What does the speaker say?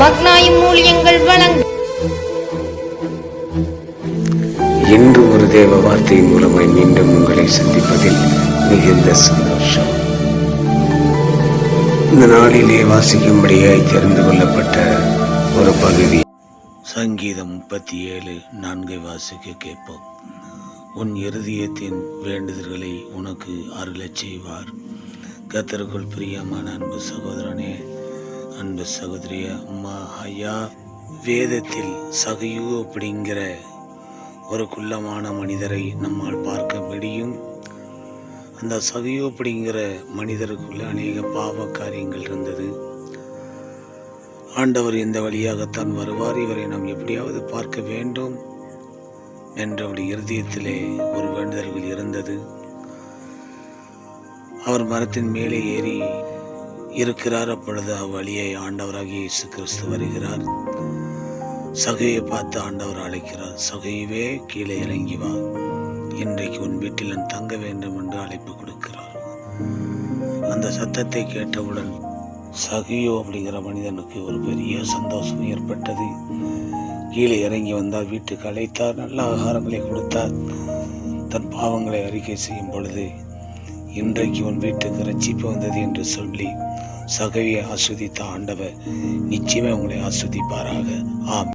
மக்னாயும் வழங்கும் இன்று ஒரு தேவ வார்த்தை மூலமாய் மீண்டும் உங்களை சந்திப்பதில் மிகுந்த சந்தோஷம். இந்த நாளிலே வாசிக்கும்படியாய் தெரிந்து கொள்ளப்பட்ட ஒரு பகுதி. சங்கீதம் முப்பத்தி ஏழு நான்கை வாசிக்க கேட்போம். உன் இருதயத்தின் வேண்டுதல்களை உனக்கு அருளச் செய்வார். கத்தருக்குள் பிரியமான அன்பு சகோதரனே அன்பு சகோதரிய அம்மா ஐயா வேதத்தில் சகையு அப்படிங்கிற ஒரு குள்ளமான மனிதரை நம்மால் பார்க்க முடியும். அந்த சகையு அப்படிங்கிற மனிதருக்குள்ள அநேக பாவ காரியங்கள் இருந்தது. ஆண்டவர் இந்த வழியாகத்தான் வருவார். இவரை நாம் எப்படியாவது பார்க்க வேண்டும் என்ற ஒரு இருதயத்திலே ஒரு வேண்டுதல்கள் இருந்தது. அவர் மரத்தின் மேலே ஏறி இருக்கிறார். அப்பொழுது அவ்வழியை ஆண்டவராகிய இயேசு கிறிஸ்து வருகிறார். சகையை பார்த்து ஆண்டவர் அழைக்கிறார். சகையவே கீழே இறங்கி வா. இன்றைக்கு உன் வீட்டில் நான் தங்க வேண்டும் என்று அழைப்பு கொடுக்கிறார். அந்த சத்தத்தை கேட்டவுடன் சகியோ அப்படிங்கிற மனிதனுக்கு ஒரு பெரிய சந்தோஷம் ஏற்பட்டது. கீழே இறங்கி வந்தார். வீட்டுக்கு அழைத்தார். நல்ல ஆகாரங்களை கொடுத்தார். தன் பாவங்களை அறிக்கை செய்யும் பொழுது இன்றைக்கு உன் வீட்டுக்கு ரட்சிப்பு வந்தது என்று சொல்லி சகவியை ஆஸ்வதித்த ஆண்டவர் நிச்சயமே உங்களை ஆஸ்வதிப்பாராக. ஆம்